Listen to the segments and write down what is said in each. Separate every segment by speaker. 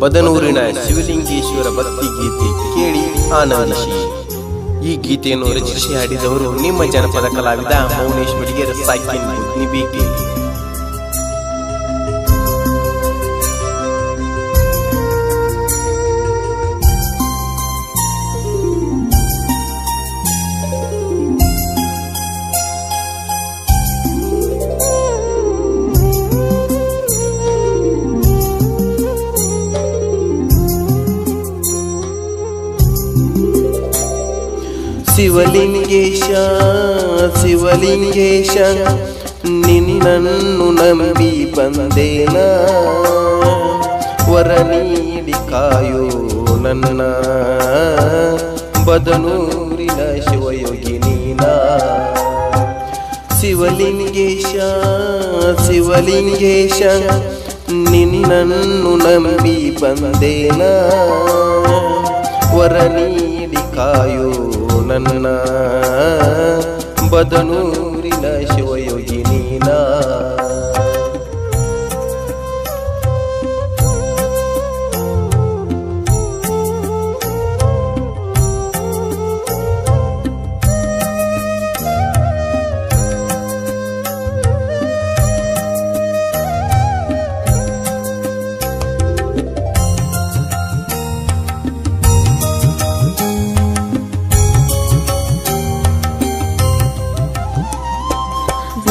Speaker 1: ಬದನೂರಿನ ಶಿವಲಿಂಗೇಶ್ವರ ಭಕ್ತಿ ಗೀತೆ ಕೇಳಿ ಆನಂದಿಸಿ. ಈ ಗೀತೆಯನ್ನು ರಚಿಸಿ ಹಾಡಿದವರು ನಿಮ್ಮ ಜನಪದ ಕಲಾವಿದ ಮೌನೇಶ್ ಬಡಿಗೇರ ಸಾಕಿನ್ ನಿಬಿಕೆ ಶಿವಲಿಂಗೇಶ ಶಿವಲಿಂಗೇಶ ನಿನ್ನನ್ನು ನಂಬಿ ಬಂದೇನ ವರ ನೀಡಿ ಕಾಯೋ ನನ್ನ ಬದನೂರಿನ ಶಿವಯೋಗಿ ನೀನ ಶಿವಲಿಂಗೇಶ ಶಿವಲಿಂಗೇಶ ನಿನ್ನನ್ನು ನಂಬಿ ಬಂದೇನ ವರ ನೀಡಿ ಕಾಯೋ ನನ್ನ ಬದನು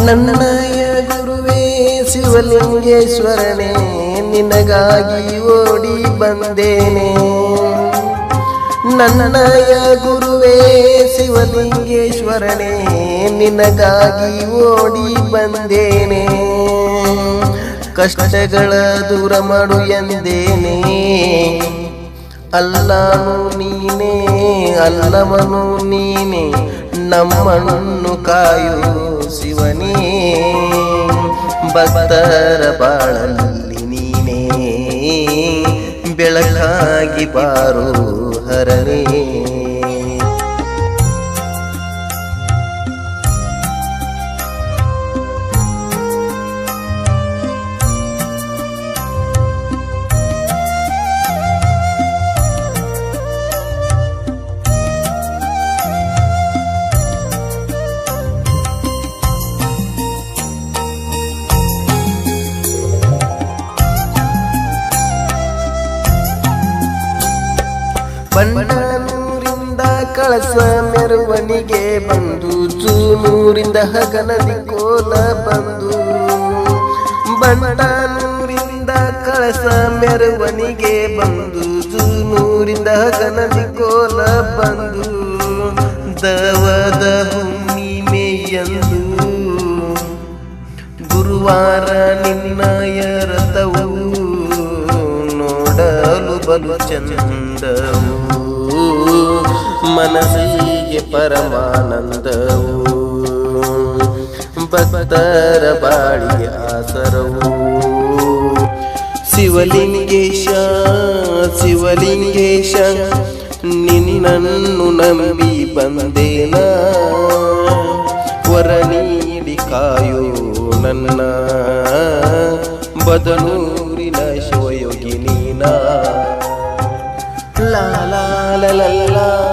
Speaker 1: ನನ್ನಯ ಗುರುವೇ ಶಿವಲಿಂಗೇಶ್ವರನೇ ನಿನಗಾಗಿ ಓಡಿ ಬಂದೇನೆ. ನನ್ನಯ ಗುರುವೇ ಶಿವಲಿಂಗೇಶ್ವರನೇ ನಿನಗಾಗಿ ಓಡಿ ಬಂದೇನೆ. ಕಷ್ಟಗಳ ದೂರ ಮಾಡು ಎಂದೇನೆ. ಅಲ್ಲನು ನೀನೇ, ಅಲ್ಲವನು ನೀನೇ. ನಮ್ಮನ್ನು ಕಾಯೋ ಶಿವನೇ ಭಕ್ತರ ಬಾಳಲ್ಲಿ ನೀನೇ ಬೆಳಕಾಗಿ ಬಾರೋ ಹರನೇ. ಬಣ್ಣನೂರಿಂದ ಕಳಸ ಮೆರವಣಿಗೆ ಬಂದು ಚೂನೂರಿಂದ ಹಗನದಿ ಕೋಲ ಬಂದು. ಬಣ್ಣನೂರಿಂದ ಕಳಸ ಮೆರವಣಿಗೆ ಬಂದು ಚೂನೂರಿಂದ ಹಗನದಿ ಕೋಲ ಬಂದು. ದವದ ಹುಣ್ಣಿಮೆಯಂದು ಗುರುವಾರ ನಿನ್ನಯ ರಥವು ನೋಡಲು ಬಲು ಚಂದವು. ಮನಸ್ಸಿಗೆ ಪರಮಾನಂದವು. ಭಕ್ತರ ಬಾಳಿಯ ಆಸರವು. ಶಿವಲಿಂಗೇಶ ಶಿವಲಿಂಗೇಶ, ನಿನ್ನನ್ನು ನಂಬಿ ಬಂದೇನ? ವರ ನೀಡಿ ಕಾಯೋ ನನ್ನ. ಬದನೂರಿನ ಶಿವಯೋಗಿ ನೀನ? la la la